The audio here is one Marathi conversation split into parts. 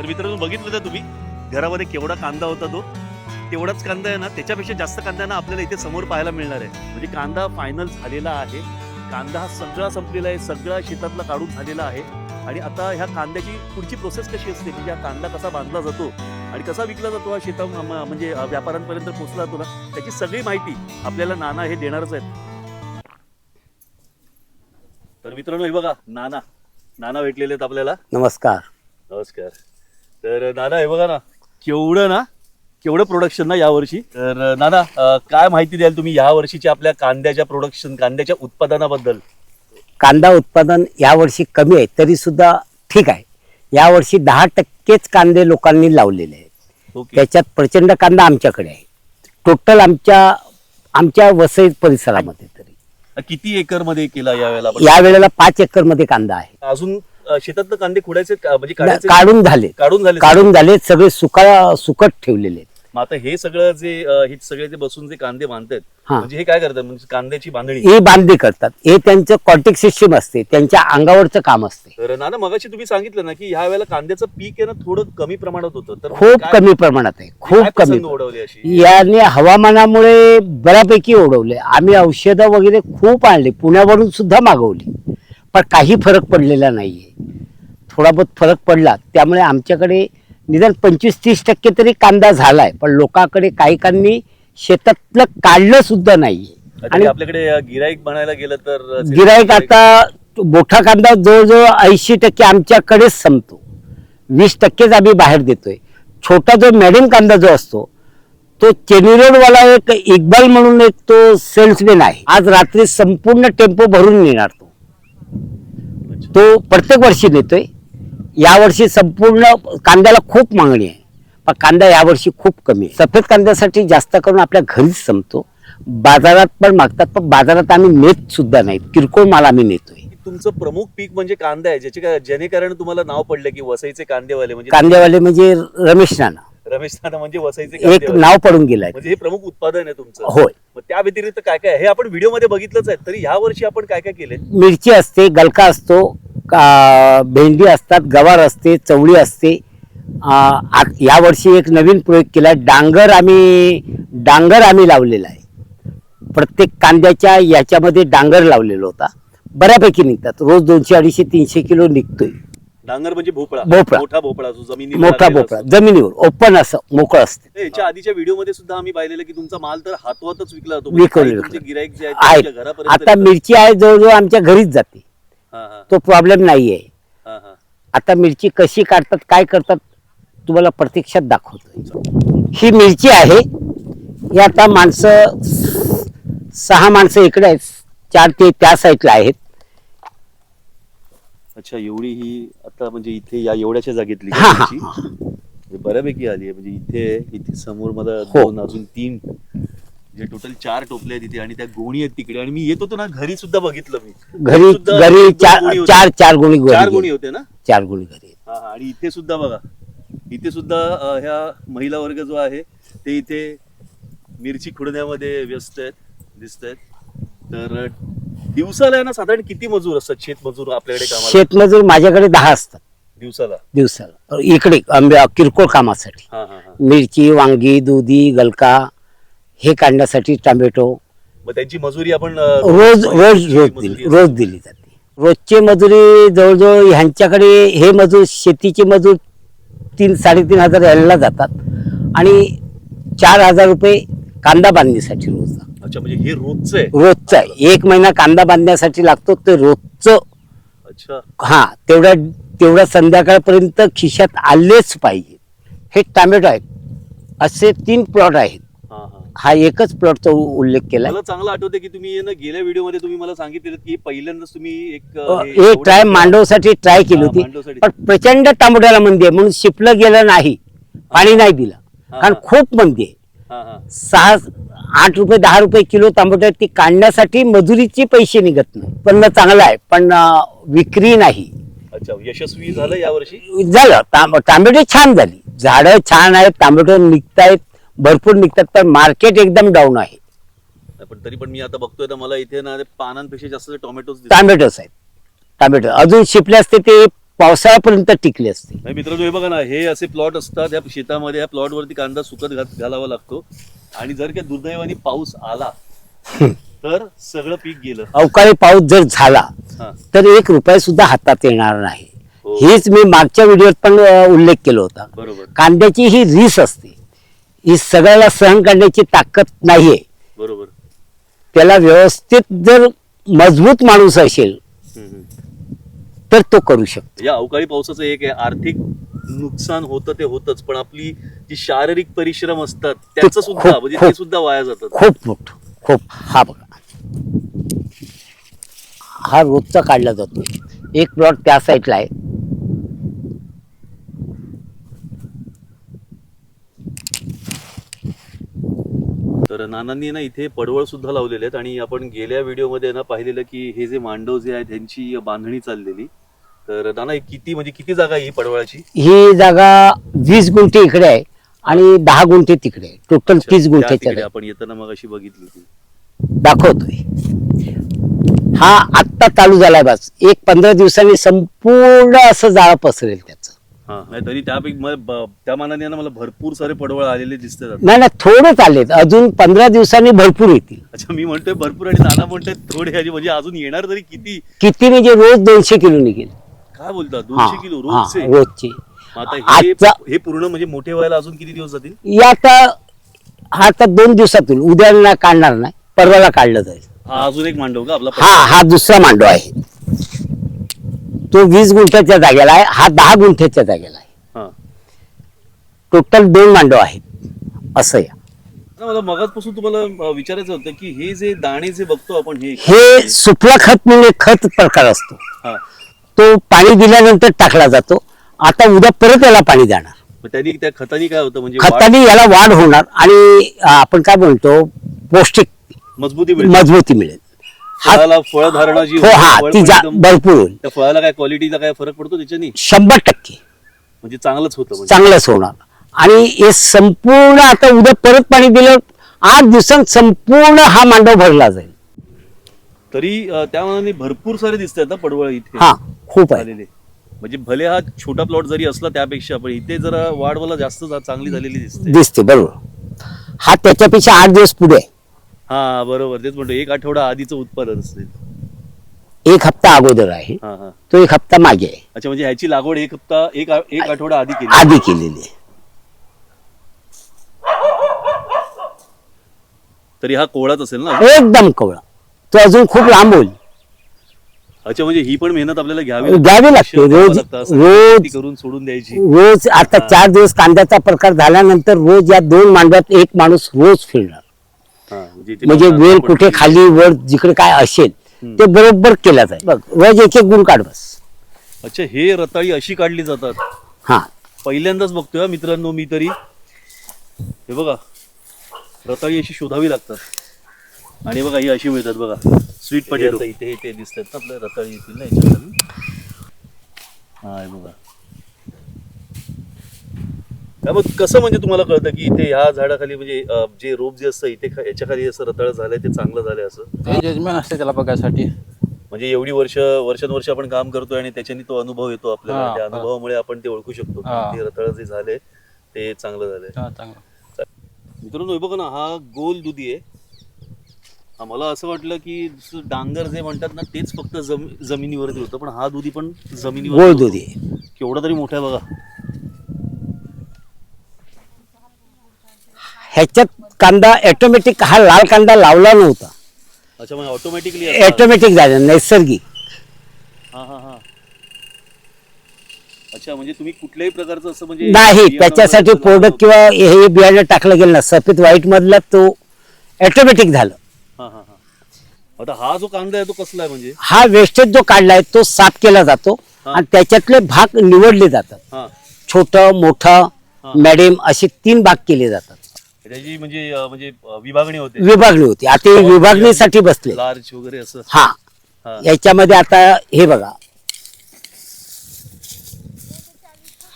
तर मित्रांनो बघितलं तर तुम्ही घरामध्ये केवढा कांदा होता तो. तेवढाच कांदा आहे ना त्याच्यापेक्षा जास्त कांदा ना आपल्याला इथे समोर पाहायला मिळणार आहे. म्हणजे कांदा फायनल झालेला आहे. कांदा हा सगळा संपलेला आहे सगळा शेतातला काढून झालेला आहे. आणि आता ह्या कांद्याची पुढची प्रोसेस कशी असते? म्हणजे हा कांदा कसा बांधला जातो आणि कसा विकला जातो हा शेता म्हणजे व्यापाऱ्यांपर्यंत पोहोचला जातो ना त्याची सगळी माहिती आपल्याला नाना हे देणारच आहेत. तर मित्रांनो हे बघा नाना. नाना भेटलेले आहेत आपल्याला. नमस्कार. नमस्कार. तर दादा हे बघा ना. केवढं ना केवढं प्रोडक्शन ना यावर्षी. तर नाना अं, काय माहिती द्याल तुम्ही या वर्षीच्या आपल्या कांद्याच्या प्रोडक्शन कांद्याच्या उत्पादनाबद्दल? कांदा उत्पादन यावर्षी कमी आहे तरी सुद्धा ठीक आहे. यावर्षी दहा टक्केच कांदे लोकांनी लावलेले आहेत. ओके. त्याच्यात प्रचंड कांदा आमच्याकडे आहे. टोटल आमच्या आमच्या वसई परिसरामध्ये तरी. किती एकरमध्ये केला यावेळेला आपण? या वेळेला पाच एकरमध्ये कांदा आहे. अजून शेतातलं कांदे खुडायचे का- म्हणजे काढायचे? काढून झाले. काढून झाले काढून झाले सगळे सुका सुकट ठेवलेले आहेत. मग आता हे सगळं जे अं, हे सगळे जे बसून जे कांदे बांधतात हा. म्हणजे हे काय करतात? म्हणजे कांद्याची बांधणी. ही बांधणी करतात. हे त्यांचं कॉन्टॅक्ट सिस्टीम असते. त्यांच्या अंगावरचं काम असते. तर नाना मगाशी तुम्ही सांगितलं ना की ह्या वेळेला कांद्याचं पीक आहे ना थोडं कमी प्रमाणात होतं. तर खूप काय- कमी प्रमाणात आहे. काय खूप कमी प्रसंग ओढवले अशी? याने हवामानामुळे बऱ्यापैकी ओढवले. आम्ही औषधं वगैरे खूप आणली. पुण्यावरून सुद्धा मागवली. पण काही फरक पडलेला नाहीये. थोडा बहुत फरक पडला त्यामुळे आमच्याकडे निदान पंचवीस तीस टक्के तरी कांदा झालाय पण लोकांकडे काही कांनी शेतातलं काढलं सुद्धा नाहीये. आणि आणि आपल्याकडे गिराईक बनायला गेलं तर गिराईक आता मोठा कांदा जवळजवळ ऐंशी टक्के आमच्याकडेच संपतो. वीस टक्केच आम्ही बाहेर देतोय. छोटा जो मॅडियम कांदा जो असतो तो चेनी रोडवाला एक इक्बाल म्हणून एक तो सेल्समॅन आहे. आज रात्री संपूर्ण टेम्पो भरून नेणार तो. तो प्रत्येक वर्षी नेतोय यावर्षी संपूर्ण कांद्याला खूप मागणी आहे. पण कांदा यावर्षी खूप कमी आहे. सफेद कांद्यासाठी जास्त करून आपल्या घरीच संपतो. बाजारात पण मागतात पण बाजारात आम्ही नेत सुद्धा नाहीत. किरकोळ माल आम्ही नेतोय. तुमचं प्रमुख पीक म्हणजे कांदा आहे ज्याचे जेणेकरून तुम्हाला नाव पडलं की वसईचे कांदेवाले म्हणजे कांदेवाले म्हणजे रमेश नाना. रमेश नाना म्हणजे वसईचे एक नाव पडून गेलाय. म्हणजे हे प्रमुख उत्पादन आहे तुमचं. होय. मग त्या व्यतिरिक्त काय काय? हे आपण व्हिडिओमध्ये बघितलंच आहे. तरी ह्या वर्षी आपण काय काय केले मिरची असते गलका असतो का- भेंडी असतात गवार असते चवळी असते. आ, आ- यावर्षी एक नवीन प्रयोग केला. डांगर आम्ही डांगर आम्ही लावलेला आहे. प्रत्येक कांद्याच्या याच्यामध्ये डांगर लावलेला होता. बऱ्यापैकी निघतात. रोज दोनशे अडीचशे तीनशे किलो निघतोय. डांगर म्हणजे भोपळा. भोपळा. मोठा भोपळा जो जमिनी मोठा भोपळा. जमिनीवर. ओपन असं मोकळं असते. याच्या आधीच्या व्हिडिओमध्ये सुद्धा आम्ही पाहिलेलं की तुमचा माल तर हातवातच विकला जातो. विकला काही विकला. तुमचे गिराईक जे आहेत घरापर्यंत आता येतात. मिरची आहे जवळजवळ आमच्या घरीच जाते. हा, हा, तो प्रॉब्लेम नाही आहे हा, हा. आता मिरची कशी काढतात काय करतात तुम्हाला प्रत्यक्षात दाखवतोय ही मिरची आहे. ही आता माणसं सहा माणसं इकडे आहेत. चार ते त्या साईडला आहेत. अच्छा एवढी ही आता म्हणजे इथे या एवढ्याच्या जागेतली हा, हा? म्हणजे बऱ्यापैकी आली आहे म्हणजे इथे इथे समोर मला हो. दोन अजून तीन जे टोटल चार टोपले आहेत इथे आणि त्या गोणी आहेत तिकडे आणि मी येत होतो ना घरी सुद्धा बघितलं मी घरी सुद्धा घरी दोन चार गोणी होत्या. चार चार गुणी चार घरी गोणी गेली. होते ना चार गुणी घरी. हा, हा. आणि इथे सुद्धा बघा इथे सुद्धा अं, ह्या महिला वर्ग जो आहे ते इथे मिरची खुडण्यामध्ये व्यस्त आहेत दिसत आहेत तर दिवसाला आहे ना साधारण किती मजूर असतात? शेत मजूर आपल्याकडे कामाला? शेतमजूर माझ्याकडे दहा असतात. दिवसाला? दिवसाला. इकडे आंबे- किरकोळ कामासाठी. हा हा हा. मिरची वांगी दुधी गलका हे काढण्यासाठी टोमॅटो. मग त्यांची मजुरी आपण अं, रोज रोज रोज मजुरी दिली असते. रोज दिली जाते. रोजची मजुरी जवळजवळ ह्यांच्याकडे हे मजूर शेतीचे मजूर तीन साडेतीन हजार यायला जातात. आणि चार हजार रुपये कांदा बांधणीसाठी रोज अच्छा म्हणजे हे रोजचं आहे? रोजचं एक महिना कांदा बांधण्यासाठी लागतो ते रोजचं. अच्छा. हा तेवढ्या तेवढ्या संध्याकाळपर्यंत खिशात आलेच पाहिजे. हे टोमॅटो आहेत. असे तीन प्लॉट आहेत. हा हा. हा एकच प्लॉटचा उल्लेख केला मला चांगलं आठवते की तुम्ही आहे ना गेल्या व्हिडिओमध्ये तुम्ही मला सांगितलेलं की पहिल्यांदाच तुम्ही एक अं, हे हे एवढं- ट्राय मांडवसाठी ट्राय केली हा, होती. मांडवसाठी. पण प्रचंड टमाट्याला मंदी आहे. म्हणून शिपलं गेलं नाही. पाणी नाही दिलं. हा, कारण. खूप मंदी आहे. सहा आठ रुपये दहा रुपये किलो टमाटर ती काढण्यासाठी मजुरीचे पैसे निघत नाही. पण चांगलं आहे. पण विक्री नाही. अच्छा यशस्वी झालं यावर्षी? झालं. टोमॅटो छान झाली. झाडं छान आहेत टोमॅटो निघतायत भरपूर निघतात पण मार्केट एकदम डाऊन आहे. पण तरी पण मी आता बघतोय तर मला इथे ना पानांपेक्षा जास्त टोमॅटोज टोमॅटोच आहेत. टोमॅटो. अजून शिपले असते ते पावसाळ्यापर्यंत टिकले असते. नाही मित्रांनो हे बघा ना हे असे प्लॉट असतात या शेतामध्ये या प्लॉट वरती कांदा सुकत घात घालावा लागतो. आणि जर का दुर्दैवाने पाऊस आला तर सगळं पीक गेलं. अवकाळी पाऊस जर झाला हा. तर एक रुपये सुद्धा हातात येणार नाही. हो. हेच मी मागच्या व्हिडिओत पण अ, उल्लेख केला होता. बरोबर. कांद्याची ही रीस असते. ही सगळ्याला सहन करण्याची ताकद नाहीये. बरोबर. त्याला व्यवस्थित जर मजबूत माणूस असेल. तर तो करू शकतो. या अवकाळी पावसाचं एक आहे आर्थिक नुकसान होतं ते होतच पण आपली जी शारीरिक परिश्रम असतात त्याचं सुद्धा खूप- म्हणजे ते खूप. सुद्धा वाया जातात. खूप मोठ खूप. हा बघा. हा रोजचा काढला जातो. एक प्लॉट त्या साईडला आहे. तर नानांनी ना इथे पडवळ सुद्धा लावलेले आहेत आणि आपण गेल्या व्हिडिओमध्ये ना पाहिलेलं की हे जे मांडव जे आहेत त्यांची बांधणी चाललेली. तर नाना हे किती म्हणजे किती जागा आहे ही पडवळाची? ही जागा वीस गुंठे इकडे आहे आणि दहा गुंठे तिकडे आहे. टोटल तीस त्या गुंठेच्या तिकडे आहे. आपण येताना मग अशी बघितली होती. दाखवतोय. हा आत्ता चालू झालाय बस. एक पंधरा दिवसांनी संपूर्ण असं जाळं पसरेल त्याचं. हा नाही तरी त्यापैकी ब- त्या मानाने ना मला भरपूर सारे पडवळ आलेले दिसतात. नाही नाही थोडेच आलेत. अजून पंधरा दिवसांनी भरपूर येतील. अच्छा मी म्हणतोय भरपूर आणि नाना म्हणतोय थोडे म्हणजे अजून येणार तरी किती? किती म्हणजे रोज दोनशे किलो निघेल. काय बोलता? हा, दोनशे किलो हा, रोजचे? रोजचे. आता हे आजचा हे पूर्ण म्हणजे मोठे व्हायला अजून किती दिवस जातील? या आता हा आता दोन दिवसातून. उद्या ना काढणार नाही. परवाला काढलं जाईल. हा अजून एक मांडव का आपला हा हा दुसरा मांडव आहे. तो वीस गुंठ्याच्या जागेला आहे. हा दहा गुंठ्याच्या जागेला आहे. हा. टोटल दोन मांडव आहेत. असं या ना मला मगाचपासून तुम्हाला अं, विचारायचं होतं की हे जे दाणे जे बघतो आपण हे हे सुफला खत म्हणजे खत प्रकार असतो. हा. तो पाणी दिल्यानंतर टाकला जातो. आता उद्या परत याला पाणी जाणार. मग त्यांनी त्या खतानी काय होतं? म्हणजे वाढ- खताने याला वाढ होणार आणि आपण काय म्हणतो पौष्टिक मजबूती मिळते मजबूती मिळेल. हा फळाला फळ धारणा जी हो होते, हा फळ ती पण जा एकदम- भरपूर. होईल त्या फळाला काय क्वालिटीला काय फरक पडतो त्याच्यानी? शंभर टक्के. म्हणजे चांगलंच होतं म्हणजे. चांगलंच होणार. आणि हे संपूर्ण आता उद्या परत पाणी दिलं आठ दिवसांत संपूर्ण हा मांडव भरला जाईल. तरी त्या मानाने भरपूर सारे दिसतात ना पडवळ इथे. हा खूप आहे. आलेले. म्हणजे भले हा छोटा प्लॉट जरी असला त्यापेक्षा पण इथे जरा वाढ जास्त जा- चांगली झालेली दिसते. दिसते बरोबर. हा त्याच्यापेक्षा आठ दिवस पुढे. आहे. हा बरोबर. तेच म्हणतो एक आठवडा आधीचं उत्पादन असते एक हप्ता अगोदर आहे. हा हा. तो एक हप्ता मागे आहे. अच्छा म्हणजे ह्याची लागवड एक हप्ता एक आ- एक आठवडा आधी केली. आधी केलेली आहे. तरी हा कोवळाच असेल ना? एकदम कवळा. तो अजून खूप लांब होईल. अच्छा म्हणजे ही पण मेहनत आपल्याला घ्यावी घ्यावी लागते. रोज- रोज- करून सोडून द्यायची. रोज आता चार दिवस कांद्याचा प्रकार झाल्यानंतर रोज या दोन मांडवात एक माणूस रोज फिरणार. म्हणजे म्हणजे आपण- कुठे खाली वर जिकडे काय असेल. ते बरोबर केला जाईल. बघ रोज एक एक गुण काढ बस. अच्छा हे रताळी अशी काढली जातात. हा. पहिल्यांदाच बघतोय हा मित्रांनो मी तरी. हे बघा रताळी अशी शोधावी लागतात. आणि बघा ही अशी मिळतात बघा. स्वीट पटेटो इथे इथे दिसतात ना आपल्या रताळी येतील ना याच्यामध्ये. हा बघा. मग कसं म्हणजे तुम्हाला कळतं की इथे ह्या झाडाखाली म्हणजे जे रोप जे असतं इथे याच्या खाली असं रताळ झालंय ते चांगलं झालंय असं? ते जजमेंट असते त्याला बघायसाठी. म्हणजे एवढी वर्ष वर्षानुवर्ष आपण काम करतोय आणि त्याच्याने तो अनुभव येतो आपल्याला. त्या. अनुभवामुळे आपण ते ओळखू शकतो. की ते रताळ जे झाले ते चांगलं झालंय. हा, चांगलं. मित्रांनो बघा ना हा गोल दुधी आहे. मला असं वाटलं की डांगर जे म्हणतात ना तेच फक्त जम जमिनीवरती होतं पण हा दुधी पण जमिनीवर गोड. दुधी. केवढा तरी मोठा आहे बघा. ह्याच्यात कांदा ऑटोमॅटिक हा लाल कांदा लावला नव्हता. अच्छा म्हणजे ऑटोमॅटिकली ऑटोमॅटिक झाला नैसर्गिक. हा हा हा. अच्छा म्हणजे तुम्ही कुठल्याही प्रकारचं असं म्हणजे नाही बियाणं त्याच्यासाठी वगैरे लावलं प्रोडक्ट किंवा हे बियाणं टाकलं गेलं ना सफेद व्हाईट मधला तो ऑटोमॅटिक झालं. आता हा जो कांदा आहे तो कसला आहे म्हणजे? हा वेस्टेज जो काढलाय तो साफ केला जातो हा. आणि त्याच्यातले भाग निवडले जातात. हा. छोट मोठं मॅडियम असे तीन भाग केले जातात. त्याची म्हणजे अं, म्हणजे अं, विभागणी होते. विभागणी होती. आता हे विभागणीसाठी बसले. लार्ज वगैरे असं. हा. हा. याच्यामध्ये आता हे बघा.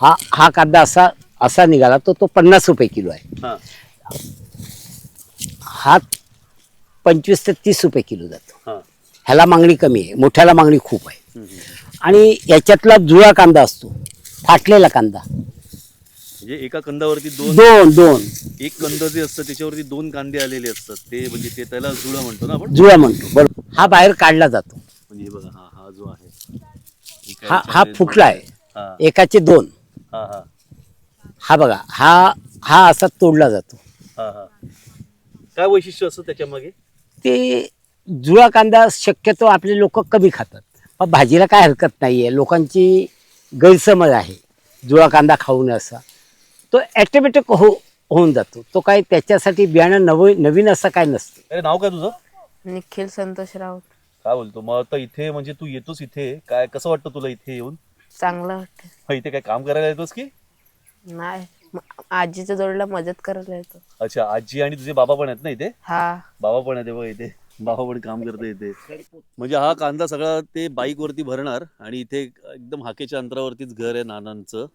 हा हा कांदा असा असा निघाला तो तो पन्नास रुपये किलो आहे. हा. हा पंचवीस ते तीस रुपये किलो जातो. हा. ह्याला मागणी कमी आहे. मोठ्याला मागणी खूप आहे. हम्म, हम्म. आणि याच्यातला जुळा कांदा असतो. फाटलेला कांदा. म्हणजे एका कंदावरती दोन दोन दोन. एक कंद जे असतं त्याच्यावरती दोन कांदे आलेले असतात. ते म्हणजे ते त्याला जुळा म्हणतो ना आपण? जुळा म्हणतो. बरोबर हा बाहेर काढला जातो. म्हणजे हे बघा हा हा जो आहे. एक हा हा. फुटला आहे. हा. एकाचे दोन. हा हा. हा बघा हा हा असा तोडला जातो. हा हा. काय वैशिष्ट्य असतं त्याच्यामागे? ते जुळा कांदा शक्यतो आपले लोक कमी खातात. पण भाजीला काय हरकत नाही आहे लोकांची गैरसमज आहे. जुळा कांदा खाऊ नये असा. तो ॲटोमॅटिक हो होऊन जातो. तो काय त्याच्यासाठी बियाणं नवं नवीन असं काय नसतं. अरे नाव काय तुझं? निखिल संतोष राऊत. काय बोलतो? मग आता इथे म्हणजे तू येतोस इथे. काय कसं वाटतं तुला इथे येऊन? चांगलं वाटतं. हा, इथे काय काम करायला येतोस की? नाही. म- आजीच्या जोडीला मदत करायला येतो. अच्छा आजी आणि तुझे बाबा पण आहेत ना इथे? हा. बाबा पण आहे बघ इथे. बाबा पण काम करतो इथे. म्हणजे हा कांदा सगळा ते बाईक वरती भरणार आणि इथे एकदम हाकेच्या अंतरावरतीच घर आहे नानांचं.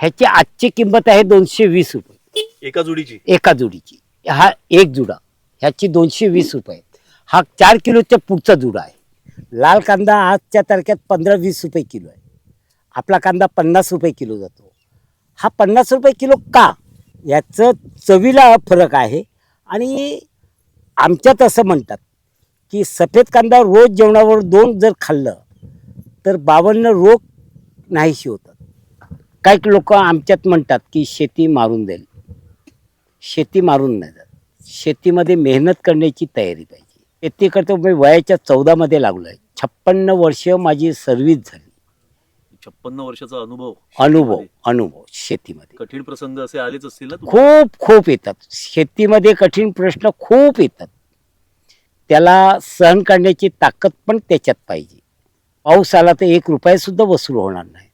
ह्याची आजची किंमत आहे दोनशे वीस रुपये. एका जोडीची? एका जोडीची. हा एक जुडा. ह्याची दोनशे वीस रुपये हा चार किलोच्या पुढचा जुडा आहे. लाल कांदा आजच्या तारखेत पंधरा वीस रुपये किलो आहे. आपला कांदा पन्नास रुपये किलो जातो. हा पन्नास रुपये किलो का? याचं चवीला फरक आहे. आणि आमच्यात असं म्हणतात की सफेद कांदा रोज जेवणावर दोन जर खाल्लं तर बावन्न रोग नाहीशी होतात. काही लोक आमच्यात म्हणतात की शेती मारून जाईल शेती मारून नाही जात शेतीमध्ये मेहनत करण्याची तयारी पाहिजे. शेती करतो मी वयाच्या चौदामध्ये लागलो आहे छप्पन्न वर्ष माझी सर्व्हिस झाली. छप्पन्न वर्षाचा अनुभव अनुभव अनुभव शेतीमध्ये. कठीण प्रसंग असे आलेच असतील ना तुम्हाला? खूप खूप येतात. शेतीमध्ये कठीण प्रश्न खूप येतात. त्याला सहन करण्याची ताकद पण त्याच्यात पाहिजे. पाऊस आला तर एक रुपयासुद्धा वसूल होणार नाही.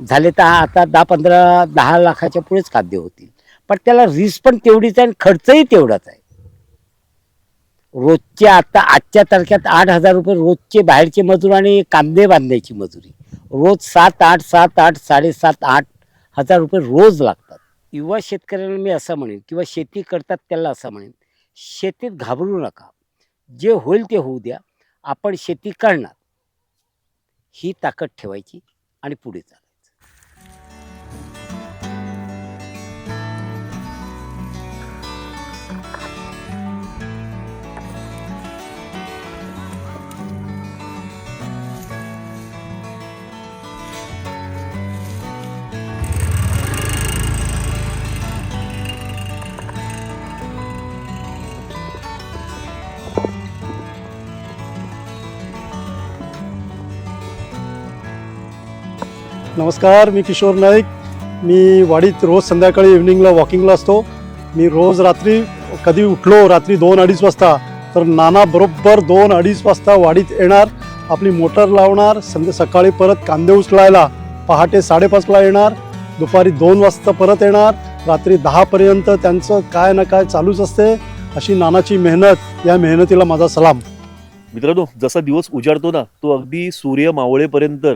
झाले तर आता दहा पंधरा दहा लाखाच्या पुढेच खाद्य होतील. पण त्याला रिस्क पण तेवढीच आहे आणि खर्चही तेवढाच आहे. रोजचे आता आजच्या तारखेत आठ हजार रुपये रोजचे बाहेरचे मजूर आणि कांदे बांधण्याची मजुरी. रोज सात आठ सात आठ साडेसात आठ हजार रुपये रोज लागतात. युवा शेतकऱ्यांना मी असं म्हणेन किंवा शेती करतात त्याला असं म्हणेन शेतीत घाबरू नका. जे होईल ते होऊ द्या. आपण शेती करणार. ही ताकद ठेवायची आणि पुढे चालायचं नमस्कार मी किशोर नाईक. मी वाडीत रोज संध्याकाळी इव्हनिंगला वॉकिंगला असतो. मी रोज रात्री कधी उठलो रात्री दोन अडीच वाजता तर नाना बरोबर दोन अडीच वाजता वाडीत येणार आपली मोटर लावणार संध्या सकाळी परत कांदे उचलायला पहाटे साडेपाचला येणार दुपारी दोन वाजता परत येणार रात्री दहापर्यंत त्यांचं काय ना काय चालूच असते अशी नानाची मेहनत या मेहनतीला माझा सलाम. मित्रांनो जसा दिवस उजाडतो ना तो अगदी सूर्य मावळेपर्यंत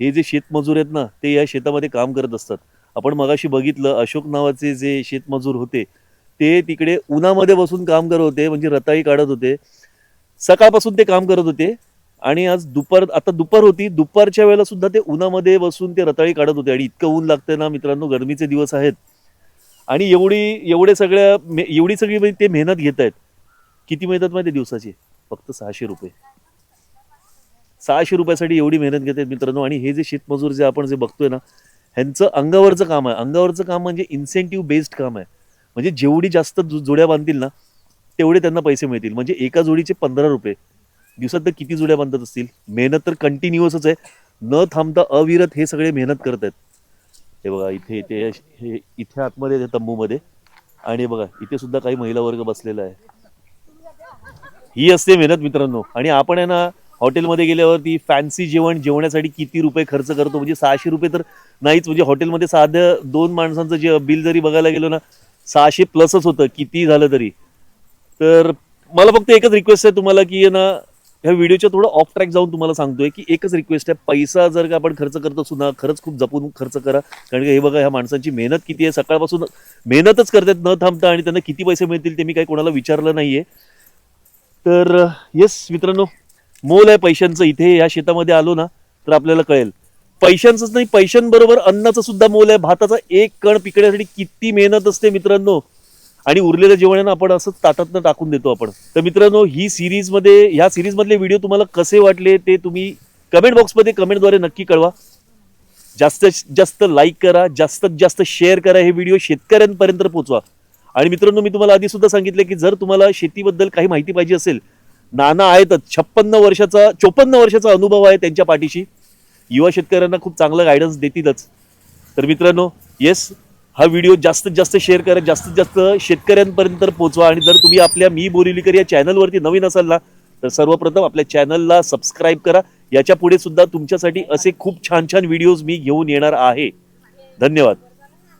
हे जे शेतमजूर आहेत ना ते या शेतामध्ये काम करत असतात. आपण मगाशी बघितलं अशोक नावाचे जे शेतमजूर होते ते तिकडे उन्हामध्ये बसून काम करत होते म्हणजे रताळी काढत होते. सकाळपासून ते काम करत होते आणि आज दुपार आता दुपार होती दुपारच्या वेळेला सुद्धा ते उन्हामध्ये बसून ते रताळी काढत होते. आणि इतकं ऊन लागतं ना मित्रांनो गरमीचे दिवस आहेत. आणि एवढी एवढे सगळ्या मे- एवढी सगळी म्हणजे ते मेहनत घेत आहेत किती मिळतात माहिती दिवसाची? फक्त सहाशे रुपये. सहाशे रुपयासाठी एवढी मेहनत घेतात मित्रांनो. आणि हे जे शेतमजूर जे आपण जे बघतोय ना ह्यांचं अंगावरचं काम आहे. अंगावरचं काम म्हणजे इन्सेंटिव्ह बेस्ड काम आहे. म्हणजे जेवढी जास्त जोड्या बांधतील ना तेवढे त्यांना पैसे मिळतील. म्हणजे एका जोडीचे पंधरा रुपये. दिवसात तर किती जोड्या बांधत असतील? मेहनत तर कंटिन्युअसच आहे. न थांबता अविरत हे सगळे मेहनत करत आहेत. हे बघा इथे इथे हे इथे आतमध्ये आहे तंबूमध्ये. आणि बघा इथे सुद्धा काही महिला वर्ग बसलेला आहे. ही असते मेहनत मित्रांनो. आणि आपण आहे ना हॉटेलमध्ये गेल्यावरती फॅन्सी जेवण जेवण्यासाठी किती रुपये खर्च करतो? म्हणजे सहाशे रुपये तर नाहीच. म्हणजे हॉटेलमध्ये साधं दोन माणसांचं जे बिल जरी बघायला गेलो ना सहाशे प्लसच होतं. किती झालं तरी. तर मला फक्त एकच रिक्वेस्ट आहे तुम्हाला की ना ह्या व्हिडिओच्या थोडं ऑफ ट्रॅक जाऊन तुम्हाला सांगतोय की एकच रिक्वेस्ट आहे. पैसा जर का आपण खर्च करत असू ना खरंच खूप जपून खर्च करा. कारण की हे बघा ह्या माणसांची मेहनत किती आहे. सकाळपासून मेहनतच करतात न थांबता आणि त्यांना किती पैसे मिळतील ते मी काही कोणाला विचारलं नाहीये. तर येस मित्रांनो मोल आहे पैशांचं इथे या शेतामध्ये आलो ना तर आपल्याला कळेल. पैशांचंच नाही पैशांबरोबर अन्नाचं सुद्धा मोल आहे. भाताचा एक कण पिकण्यासाठी किती मेहनत असते मित्रांनो. आणि उरलेलं जेवणानं आपण असं ताटातनं टाकून देतो आपण. तर मित्रांनो ही सिरीजमध्ये ह्या सिरीजमधले व्हिडिओ तुम्हाला कसे वाटले ते तुम्ही कमेंट बॉक्समध्ये कमेंटद्वारे नक्की कळवा. जास्तीत जास्त लाईक करा जास्तीत जास्त शेअर करा हे व्हिडिओ शेतकऱ्यांपर्यंत पोहोचवा आणि मित्रांनो मी तुम्हाला आधी सुद्धा सांगितलं की जर तुम्हाला शेतीबद्दल काही माहिती पाहिजे असेल नाना आहेतच छप्पन्न वर्षाचा चोपन्न वर्षाचा अनुभव आहे त्यांच्या पाठीशी. युवा शेतकऱ्यांना खूप चांगलं गायडन्स देतीलच. तर मित्रांनो येस हा व्हिडिओ जास्तीत जास्त शेअर करा जास्तीत जास्त शेतकऱ्यांपर्यंत पोहोचवा. आणि जर तुम्ही आपल्या मी बोरिलीकर या चॅनलवरती नवीन असाल ना तर सर्वप्रथम आपल्या चॅनलला सबस्क्राईब करा. याच्यापुढे सुद्धा तुमच्यासाठी असे खूप छान छान व्हिडिओज मी घेऊन येणार आहे. धन्यवाद.